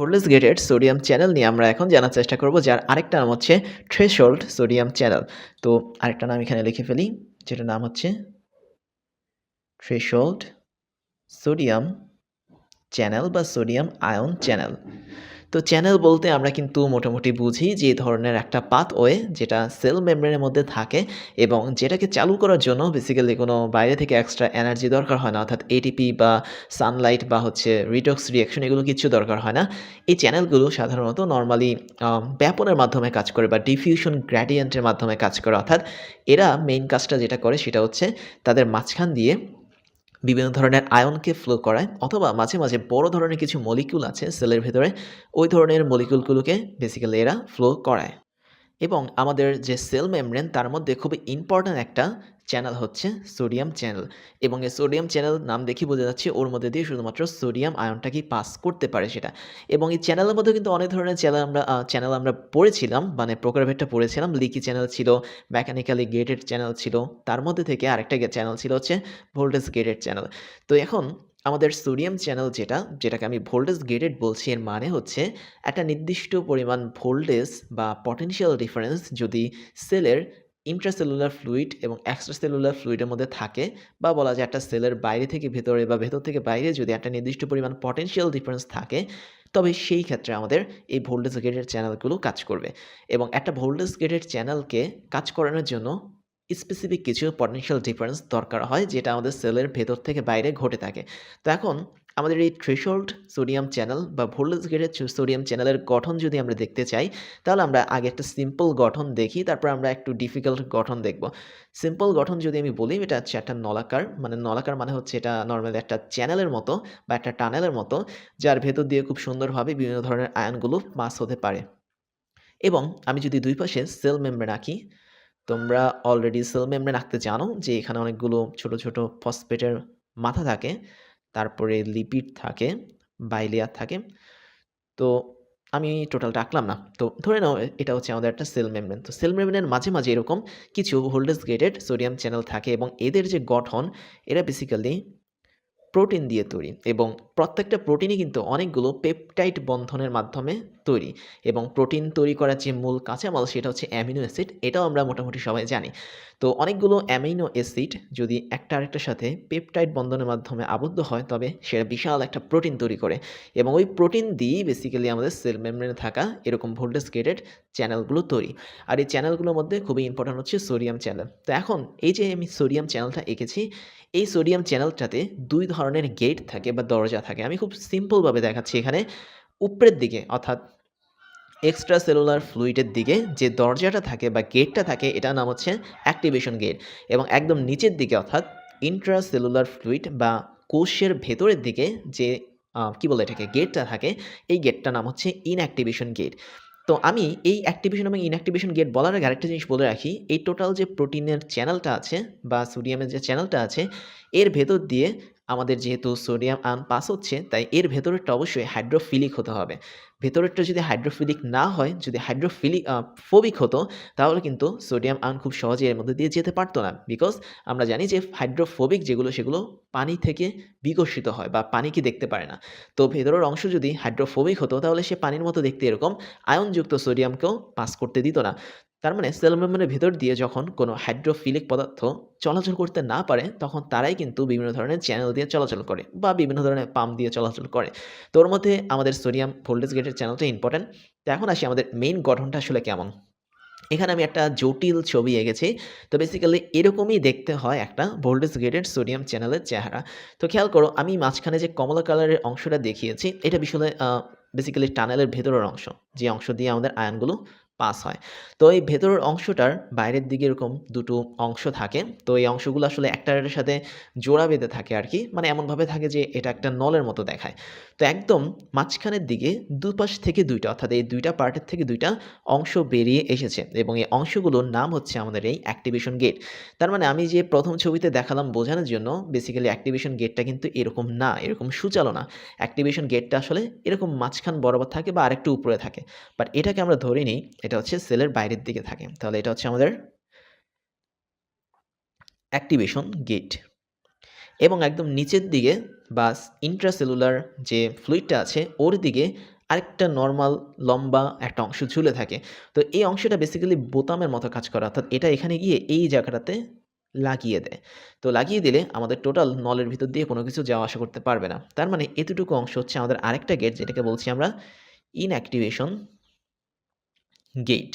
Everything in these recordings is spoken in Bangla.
ভোল্টেজ গেটেড সোডিয়াম চ্যানেল নিয়ে আমরা এখন জানার চেষ্টা করব, যার আরেকটা নাম হচ্ছে থ্রেশোল্ড সোডিয়াম চ্যানেল তো আরেকটা নাম এখানে লিখে ফেলি যেটা নাম হচ্ছে থ্রেশোল্ড সোডিয়াম চ্যানেল বা সোডিয়াম আয়ন চ্যানেল তো চ্যানেল বলতে আমরা কিন্তু মোটামুটি বুঝি যে ধরনের একটা পাথওয়ে যেটা সেল মেমব্রেনের মধ্যে থাকে এবং যেটাকে চালু করার জন্য বেসিক্যালি কোনো বাইরে থেকে এক্সট্রা এনার্জি দরকার হয় না। অর্থাৎ এটিপি বা সানলাইট বা হচ্ছে রিডক্স রিয়াকশন এগুলো কিছু দরকার হয় না। এই চ্যানেলগুলো সাধারণত নর্মালি ব্যাপনের মাধ্যমে কাজ করে বা ডিফিউশন গ্র্যাডিয়েন্টের মাধ্যমে কাজ করে। অর্থাৎ এরা মেইন কাজটা যেটা করে সেটা হচ্ছে তাদের মাঝখান দিয়ে বিভিন্ন ধরনের আয়নকে ফ্লো করায় অথবা মাঝে মাঝে বড় ধরনের কিছু মলিকিউল আছে সেলের ভেতরে, ওই ধরনের মলিকিউলগুলোকে বেসিক্যালি এরা ফ্লো করায়। এবং আমাদের যে সেল মেমব্রেন তার মধ্যে খুবই ইম্পর্ট্যান্ট একটা চ্যানেল হচ্ছে সোডিয়াম চ্যানেল এবং এই সোডিয়াম চ্যানেল নাম দেখে বোঝা যাচ্ছে ওর মধ্যে দিয়ে শুধুমাত্র সোডিয়াম আয়নটাকেই পাস করতে পারে সেটা। এবং এই চ্যানেলের মধ্যে কিন্তু অনেক ধরনের চ্যানেল আমরা চ্যানেল আমরা পড়েছিলাম মানে প্রকারভেদটা পড়েছিলাম লিকি চ্যানেল ছিল মেকানিক্যালি গেটেড চ্যানেল ছিল, তার মধ্যে থেকে আরেকটা চ্যানেল ছিল হচ্ছে ভোল্টেজ গেটেড চ্যানেল তো এখন আমাদের সোডিয়াম চ্যানেল যেটা, যেটাকে আমি ভোল্টেজ গেটেড বলছি, এর মানে হচ্ছে একটা নির্দিষ্ট পরিমাণ ভোল্টেজ বা পটেনশিয়াল ডিফারেন্স যদি সেলের ইন্ট্রাসেলুলার ফ্লুইড এবং এক্সট্রাসেলুলার ফ্লুইডের মধ্যে থাকে বা বলা যায় একটা সেলের বাইরে থেকে ভেতরে বা ভেতর থেকে বাইরে যদি একটা নির্দিষ্ট পরিমাণ পটেনশিয়াল ডিফারেন্স থাকে, তবে সেই ক্ষেত্রে আমাদের এই ভোল্টেজ গেটেড চ্যানেলগুলো কাজ করবে। এবং একটা ভোল্টেজ গেটেড চ্যানেলকে কাজ করানোর জন্য স্পেসিফিক কিছু পটেনশিয়াল ডিফারেন্স দরকার হয় যেটা আমাদের সেলের ভেতর থেকে বাইরে ঘটে থাকে। তো এখন আমাদের এই থ্রেশোল্ড সোডিয়াম চ্যানেল বা ভোল্টেজ গেটেড সোডিয়াম চ্যানেলের গঠন যদি আমরা দেখতে চাই, তাহলে আমরা আগে একটা সিম্পল গঠন দেখি, তারপর আমরা একটু ডিফিকাল্ট গঠন দেখব। সিম্পল গঠন যদি আমি বলি, এটা হচ্ছে একটা নলাকার মানে নলাকার মানে হচ্ছে এটা নর্মালি একটা চ্যানেলের মতো বা একটা টানেলের মতো, যার ভেতর দিয়ে খুব সুন্দরভাবে বিভিন্ন ধরনের আয়নগুলো পাস হতে পারে। এবং আমি যদি দুই পাশে সেল মেমব্রেন আঁকি তোমরা অলরেডি সেল মেমব্রেন আঁকতে জানো যে এখানে অনেকগুলো ছোট ছোট ফসফেটের মাথা থাকে, তারপরে লিপিড থাকে বাইলেয়ার থাকে। তো আমি টোটালটা আঁকলাম না। তো ধরে নাও, এটা হচ্ছে আমাদের একটা সেল মেমব্রেন তো সেল মেমব্রেনের মাঝে মাঝে এরকম কিছু হোল্ডেস গেটেড সোডিয়াম চ্যানেল থাকে এবং এদের যে গঠন, এরা বেসিক্যালি প্রোটিন দিয়ে তৈরি এবং প্রত্যেকটা প্রোটিনই কিন্তু অনেকগুলো পেপটাইড বন্ধনের মাধ্যমে তৈরি এবং প্রোটিন তৈরি করার যে মূল কাঁচামাল সেটা হচ্ছে অ্যামিনো অ্যাসিড এটাও আমরা মোটামুটি সবাই জানি। তো অনেকগুলো অ্যামিনো অ্যাসিড যদি একটা আরেকটার সাথে পেপটাইড বন্ধনের মাধ্যমে আবদ্ধ হয়, তবে সেটা বিশাল একটা প্রোটিন তৈরি করে এবং ওই প্রোটিন দিয়েই বেসিক্যালি আমাদের সেল মেমব্রেনে থাকা এরকম ভোল্টেজ গেটেড চ্যানেলগুলো তৈরি। আর এই চ্যানেলগুলোর মধ্যে খুবই ইম্পর্ট্যান্ট হচ্ছে সোডিয়াম চ্যানেল তো এখন এই যে আমি সোডিয়াম চ্যানেলটা এঁকেছি এই সোডিয়াম চ্যানেলটাতে দুই ধরনের গেট থাকে বা দরজা থাকে। আমি খুব সিম্পলভাবে দেখাচ্ছি এখানে। উপরের দিকে, অর্থাৎ এক্সট্রা সেলুলার ফ্লুইডের দিকে যে দরজাটা থাকে বা গেটটা থাকে, এটার নাম হচ্ছে অ্যাক্টিভেশন গেট এবং একদম নিচের দিকে, অর্থাৎ ইন্ট্রা সেলুলার ফ্লুইড বা কোষের ভেতরের দিকে যে কী বলে এটাকে? গেটটা থাকে, এই গেটটার নাম হচ্ছে ইনঅ্যাক্টিভেশন গেট তো আমি এই অ্যাক্টিভেশন এবং ইনঅ্যাক্টিভেশন গেট বলার আগে আরেকটা জিনিস বলে রাখি। এই টোটাল যে প্রোটিনের চ্যানেলটা আছে বা সোডিয়ামের যে চ্যানেলটা আছে, এর ভেতর দিয়ে আমাদের যেহেতু সোডিয়াম আয়ন পাস হচ্ছে, তাই এর ভেতরেরটা অবশ্যই হাইড্রোফিলিক হতে হবে। ভেতরেরটা যদি হাইড্রোফিলিক না হয়, যদি হাইড্রোফিলিক ফোবিক হতো, তাহলে কিন্তু সোডিয়াম আয়ন খুব সহজে এর মধ্যে দিয়ে যেতে পারতো না। বিকজ আমরা জানি যে হাইড্রোফোবিক যেগুলো, সেগুলো পানি থেকে বিকশিত হয় বা পানিকে দেখতে পারে না। তো ভেতরের অংশ যদি হাইড্রোফোবিক হতো, তাহলে সে পানির মতো দেখতে এরকম। আয়নযুক্ত সোডিয়ামকেও পাস করতে দিত না। তার মানে সেল মেমব্রেনের ভেতর দিয়ে যখন কোনো হাইড্রোফিলিক পদার্থ চলাচল করতে না পারে, তখন তারাই কিন্তু বিভিন্ন ধরনের চ্যানেল দিয়ে চলাচল করে বা বিভিন্ন ধরনের পাম্প দিয়ে চলাচল করে। তো ওর মধ্যে আমাদের সোডিয়াম ভোল্টেজ গেটের চ্যানেলটা ইম্পর্ট্যান্ট তো এখন আসি আমাদের মেইন গঠনটা আসলে কেমন? এখানে আমি একটা জটিল ছবি এঁকেছি। তো বেসিক্যালি এরকমই দেখতে হয় একটা ভোল্টেজ গেটেড সোডিয়াম চ্যানেলের চেহারা। তো খেয়াল করো, আমি মাঝখানে যে কমলা কালারের অংশটা দেখিয়েছি, এটা বিষয়ে বেসিক্যালি টানেলের ভেতরের অংশ, যে অংশ দিয়ে আমাদের আয়নগুলো পাস হয়। তো এই ভেতরের অংশটার বাইরের দিকে এরকম দুটো অংশ থাকে। তো এই অংশগুলো আসলে একটার সাথে জোড়া বেঁধে থাকে আর কি। মানে এমনভাবে থাকে যে এটা একটা নলের মতো দেখায়। তো একদম মাঝখানের দিকে দুপাশ থেকে দুইটা, অর্থাৎ এই দুইটা পার্টের থেকে দুইটা অংশ বেরিয়ে এসেছে এবং এই অংশগুলোর নাম হচ্ছে আমাদের এই অ্যাক্টিভেশন গেট। তার মানে আমি যে প্রথম ছবিতে দেখালাম বোঝানোর জন্য বেসিক্যালি অ্যাক্টিভেশন গেটটা কিন্তু এরকম না, এরকম সুচালো না। অ্যাক্টিভেশন গেটটা আসলে এরকম মাঝখান বরাবর থাকে বা আরেকটু উপরে থাকে। বাট এটাকে আমরা ধরে নিই এটা হচ্ছে সেলের বাইরের দিকে থাকে। তাহলে এটা হচ্ছে আমাদের অ্যাক্টিভেশন গেট এবং একদম নিচের দিকে বা ইন্ট্রাসেলুলার যে ফ্লুইডটা আছে, ওর দিকে আরেকটা নর্মাল লম্বা একটা অংশ ঝুলে থাকে। তো এই অংশটা বেসিক্যালি বোতামের মতো কাজ করে, অর্থাৎ এটা এখানে গিয়ে এই জায়গাটাতে লাগিয়ে দেয়। তো লাগিয়ে দিলে আমাদের টোটাল নলের ভিতর দিয়ে কোনো কিছু যাওয়া আসা করতে পারবে না। তার মানে এতটুকু অংশ হচ্ছে আমাদের আরেকটা গেট যেটাকে বলছি আমরা ইনঅ্যাক্টিভেশন গেট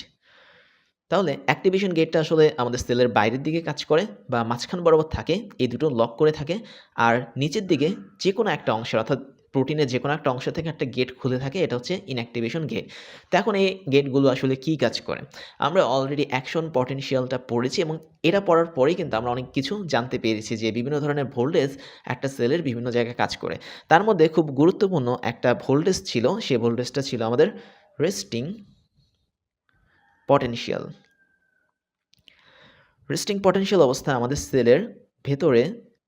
তাহলে অ্যাক্টিভেশন গেটটা আসলে আমাদের সেলের বাইরের দিকে কাজ করে বা মাঝখান বরাবর থাকে, এই দুটো লক করে থাকে। আর নিচের দিকে যে কোনো একটা অংশ অর্থাৎ প্রোটিনের যে কোনো একটা অংশ থেকে একটা গেট খুলে থাকে, এটা হচ্ছে ইনঅ্যাক্টিভেশন গেট তো এখন এই গেটগুলো আসলে কী কাজ করে? আমরা অলরেডি অ্যাকশন পটেনশিয়ালটা পড়েছি এবং এটা পড়ার পরেই কিন্তু আমরা অনেক কিছু জানতে পেরেছি যে বিভিন্ন ধরনের ভোল্টেজ একটা সেলের বিভিন্ন জায়গায় কাজ করে। তার মধ্যে খুব গুরুত্বপূর্ণ একটা ভোল্টেজ ছিল সেই ভোল্টেজটা ছিল আমাদের রেস্টিং পটেনশিয়াল রেস্টিং পটেনশিয়াল অবস্থায় আমাদের সেলের ভেতরে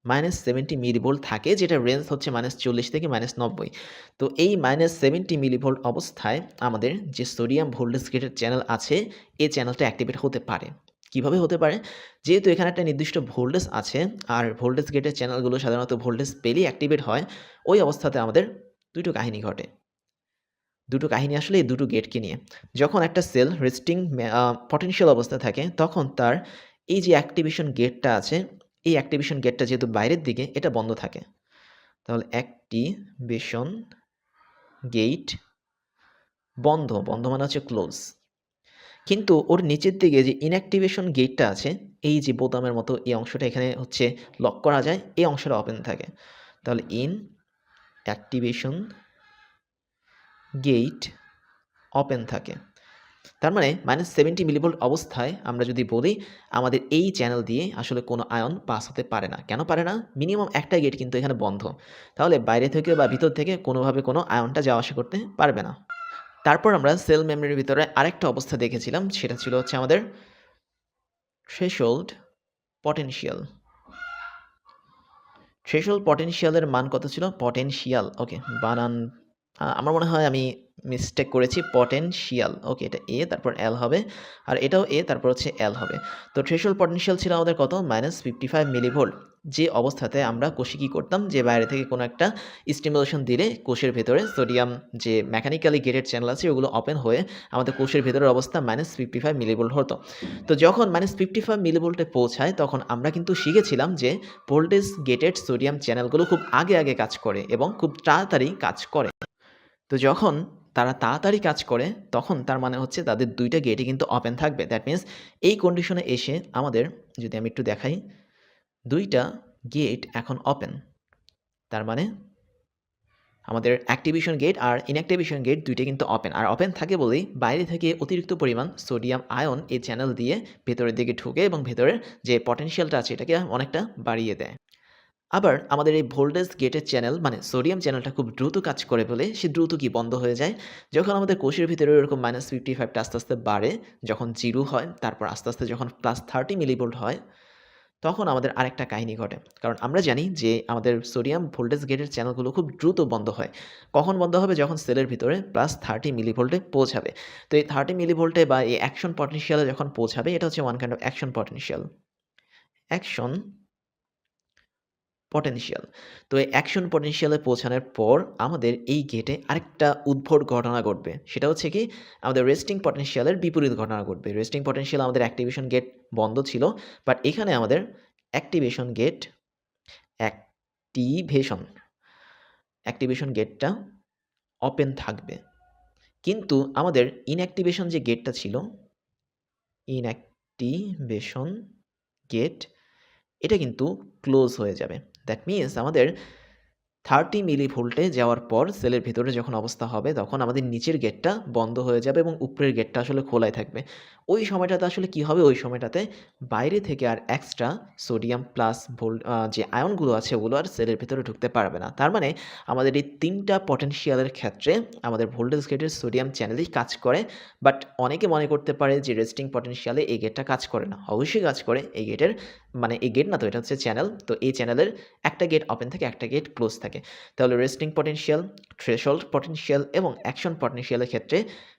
মাইনাস সেভেন্টি মিলিভোল্ট থাকে, যেটা রেঞ্জ হচ্ছে মাইনাস চল্লিশ থেকে মাইনাস নব্বই। তো এই মাইনাস সেভেন্টি মিলিভোল্ট অবস্থায় আমাদের যে সোডিয়াম ভোল্টেজ গেটের চ্যানেল আছে, এই চ্যানেলটা অ্যাক্টিভেট হতে পারে। কীভাবে হতে পারে? যেহেতু এখানে একটা নির্দিষ্ট ভোল্টেজ আছে, আর ভোল্টেজ গেটের চ্যানেলগুলো সাধারণত ভোল্টেজ পেলেই অ্যাক্টিভেট হয়, ওই অবস্থাতে আমাদের দুটো কাহিনী ঘটে। দুটো কাহিনী আসলে এই দুটো গেটকে নিয়ে। যখন একটা সেল রেস্টিং পটেনশিয়াল অবস্থায় থাকে, তখন তার এই যে অ্যাক্টিভেশন গেটটা আছে, এই অ্যাক্টিভেশন গেটটা যেহেতু বাইরের দিকে, এটা বন্ধ থাকে। তাহলে অ্যাক্টিভেশন গেট বন্ধ বন্ধ মানে হচ্ছে ক্লোজ কিন্তু ওর নিচের দিকে যে ইনঅ্যাক্টিভেশন গেটটা আছে, এই যে বোতামের মতো এই অংশটা এখানে হচ্ছে লক করা যায়, এই অংশটা ওপেন থাকে। তাহলে ইন অ্যাক্টিভেশন গেট ওপেন থাকে। তার মানে মাইনাস সেভেন্টি মিলিভোল্ট অবস্থায় আমরা যদি বলি, আমাদের এই চ্যানেল দিয়ে আসলে কোনো আয়ন পাস হতে পারে না। কেন পারে না? মিনিমাম একটা গেট কিন্তু এখানে বন্ধ। তাহলে বাইরে থেকে বা ভিতর থেকে কোনোভাবে কোনো আয়নটা যাওয়া আসা করতে পারবে না। তারপর আমরা সেল মেমরির ভিতরে আরেকটা অবস্থা দেখেছিলাম, সেটা ছিল হচ্ছে আমাদের থ্রেশোল্ড পটেনশিয়াল থ্রেশোল্ড পটেনশিয়ালের মান কত ছিল? পটেনশিয়াল ওকে বানান আমার মনে হয় আমি মিস্টেক করেছি পটেনশিয়াল ওকে এটা এ তারপর এল হবে। আর এটাও এ তারপর হচ্ছে এল হবে। তো থ্রেশোল্ড পটেনশিয়াল ছিল আমাদের কত? মাইনাস ফিফটি ফাইভ মিলিভোল্ট যে অবস্থাতে আমরা কোষে কী করতাম? যে বাইরে থেকে কোনো একটা স্টিমুলেশন দিলে কোষের ভেতরে সোডিয়াম যে মেকানিক্যালি গেটেড চ্যানেল আছে, ওগুলো ওপেন হয়ে আমাদের কোষের ভেতরের অবস্থা মাইনাস ফিফটি ফাইভ মিলিভোল্ট হতো। তো যখন মাইনাস ফিফটি ফাইভ মিলিভোল্টে পৌঁছায়, তখন আমরা কিন্তু শিখেছিলাম যে ভোল্টেজ গেটেড সোডিয়াম চ্যানেলগুলো খুব আগে আগে কাজ করে এবং খুব তাড়াতাড়ি কাজ করে। তো যখন তারা তাড়াতাড়ি কাজ করে, তখন তার মানে হচ্ছে তাদের দুইটা গেটই কিন্তু ওপেন থাকবে। দ্যাট মিন্স এই কন্ডিশনে এসে আমাদের, যদি আমি একটু দেখাই, দুইটা গেট এখন ওপেন তার মানে আমাদের অ্যাক্টিভেশন গেট আর ইনঅ্যাক্টিভেশন গেট দুইটা কিন্তু ওপেন আর ওপেন থাকে বলেই বাইরে থেকে অতিরিক্ত পরিমাণ সোডিয়াম আয়ন এই চ্যানেল দিয়ে ভেতরের দিকে ঢুকে এবং ভেতরের যে পটেনশিয়ালটা আছে, এটাকে অনেকটা বাড়িয়ে দেয়। আবার আমাদের এই ভোল্টেজ গেটের চ্যানেল মানে সোডিয়াম চ্যানেলটা খুব দ্রুত কাজ করে বলে সে দ্রুত কি বন্ধ হয়ে যায়? যখন আমাদের কোষের ভিতরে এরকম মাইনাস ফিফটি ফাইভটা আস্তে আস্তে বাড়ে, যখন জিরো হয়, তারপর আস্তে আস্তে যখন প্লাস থার্টি মিলিভোল্ট হয়, তখন আমাদের আরেকটা কাহিনী ঘটে। কারণ আমরা জানি যে আমাদের সোডিয়াম ভোল্টেজ গেটের চ্যানেলগুলো খুব দ্রুত বন্ধ হয়। কখন বন্ধ হবে? যখন সেলের ভিতরে প্লাস থার্টি মিলিভোল্টে পৌঁছাবে। তো এই থার্টি মিলিভোল্টে বা এই অ্যাকশন পটেনশিয়ালে যখন পৌঁছাবে, এটা হচ্ছে one kind of action potential action potential তো এই অ্যাকশন পটেনশিয়ালে পৌঁছানোর পর আমাদের এই গেটে আরেকটা উদ্ভট ঘটনা ঘটবে। সেটা হচ্ছে কি, আমাদের রেস্টিং পটেনশিয়ালের বিপরীত ঘটনা ঘটবে। রেস্টিং পটেনশিয়াল আমাদের অ্যাক্টিভেশন গেট বন্ধ ছিল বাট এখানে আমাদের অ্যাক্টিভেশন গেট অ্যাক্টিভেশন অ্যাক্টিভেশন গেটটা ওপেন থাকবে। কিন্তু আমাদের ইনঅ্যাক্টিভেশন যে গেটটা ছিল ইনঅ্যাক্টিভেশন গেট এটা কিন্তু ক্লোজ হয়ে যাবে। দ্যাট মিনস আমাদের থার্টি মিলি ভোল্টে যাওয়ার পর সেলের ভিতরে যখন অবস্থা হবে, তখন আমাদের নিচের গেটটা বন্ধ হয়ে যাবে এবং উপরের গেটটা আসলে খোলাই থাকবে। ওই সময়টাতে আসলে কি হবে? ওই সময়টাতে বাইরে থেকে আর এক্সট্রা সোডিয়াম প্লাস ভোল যে আয়নগুলো আছে ওগুলো আর সেলের ভিতরে ঢুকতে পারবে না। তার মানে আমাদের এই তিনটা পটেনশিয়ালের ক্ষেত্রে আমাদের ভোল্টেজ গেটের সোডিয়াম চ্যানেলই কাজ করে। বাট অনেকে মনে করতে পারে যে রেস্টিং পটেনশিয়ালে এই গেটটা কাজ করে না। অবশ্যই কাজ করে এই গেটের মানে এই গেট না তো, এটা হচ্ছে চ্যানেল তো এই চ্যানেলের একটা গেট ওপেন থাকে, একটা গেট ক্লোজ থাকে। তাহলে রেস্টিং পটেনশিয়াল থ্রেশোল্ড পটেনশিয়াল এবং অ্যাকশন পটেনশিয়ালের ক্ষেত্রে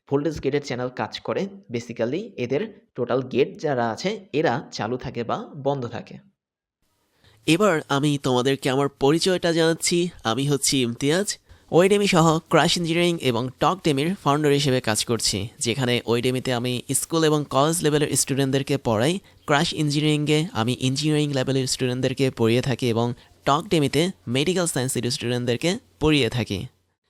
ভোল্টেজ গেটের চ্যানেল কাজ করে। বেসিক্যালি এদের টোটাল গেট যারা আছে, এরা চালু থাকে বা বন্ধ থাকে। এবার আমি তোমাদেরকে আমার পরিচয়টা জানাচ্ছি। আমি হচ্ছি ইমতিয়াজ। ওয়েডেমি সহ ক্রাশ ইঞ্জিনিয়ারিং এবং টক ডেমির ফাউন্ডার হিসেবে কাজ করছি। যেখানে ওয়েডেমিতে আমি স্কুল এবং কলেজ লেভেলের স্টুডেন্টদেরকে পড়াই। ক্রাশ ইঞ্জিনিয়ারিংয়ে আমি ইঞ্জিনিয়ারিং লেভেলের স্টুডেন্টদেরকে পড়িয়ে থাকি এবং টক ডেমিতে মেডিকেল সায়েন্সের স্টুডেন্টদেরকে পড়িয়ে থাকি।